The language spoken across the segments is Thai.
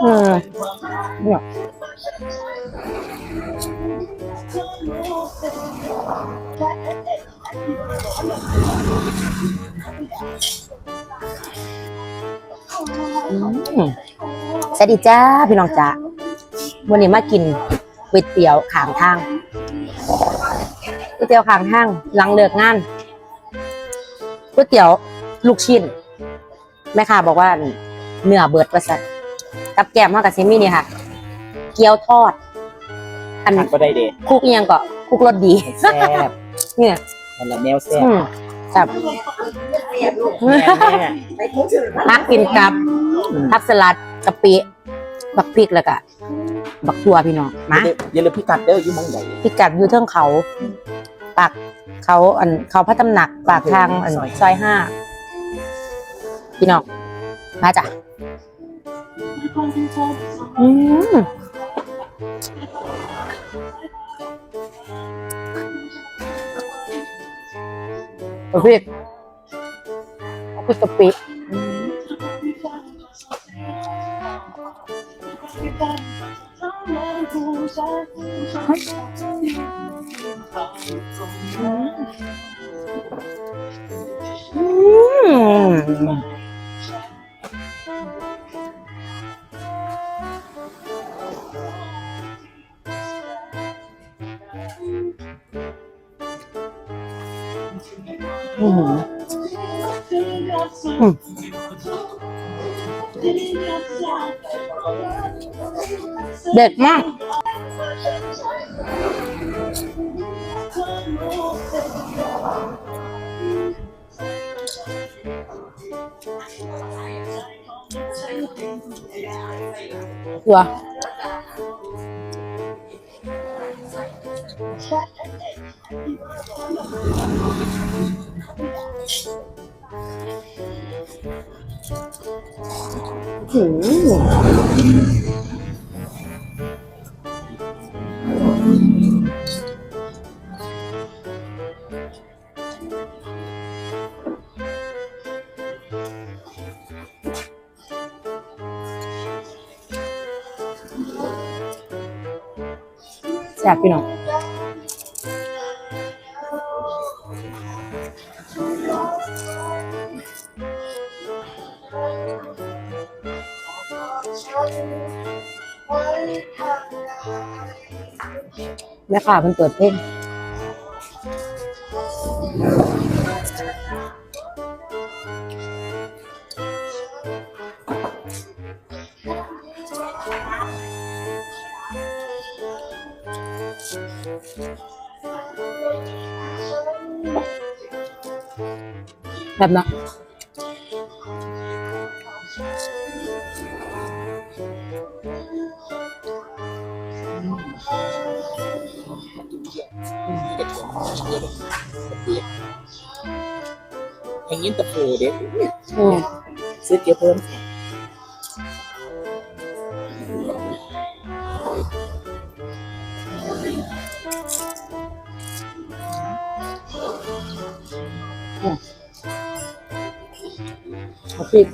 เออเสวัสดีจ้าพี่น้องจ้าวันนี้มากินก๋วยเตี๋ยวขางทางก๋วยเตี๋ยวขางทางหลังเลิกงานก๋วยเตี๋ยวลูกชิ้น แม่ค้าบอกว่าเนื้อเบิดประสันกับแกมเท่ากับซิมี่นี่ค่ะ เกี๊ยวทอด อันผักก็ได้เด็ดคุกเอียงก็คุกรสดีแซ่บเนี่ยมันละแนวแซ่บอืมแบบแม่แม่พักกินกับพักสลัดกะปิบักพริกแล้วก็บักทัวพี่น้องมาอย่าลืมพิกัดเด้ออยู่หมองใหญ่พิกัดอยู่เทิงเขาปากเขาอันเขาพระตำหนักปากทางอันซอยห้า พี่น้องมาจ้ะอืมบักพริกบักะปิอื buldum. Oh. Oh. Đẹp. 是？嗯。 แซ่บพี่น้องแม่ค้าเพิ่นเปิดเพลง แบบนั้น อย่างนี้ตะโพเด็ด อืม ซื้อเกี๊ยวเพิ่มค่ะ Hafiz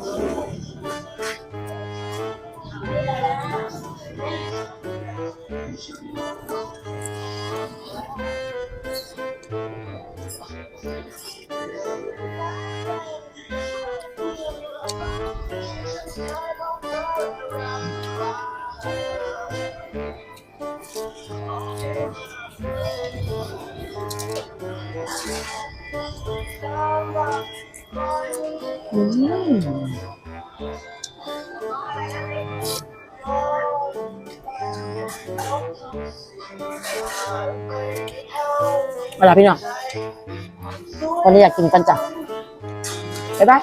Thank you. อืมเวลาพี่น้องวันนี้อยากกินกันจ้ะบ๊ายบาย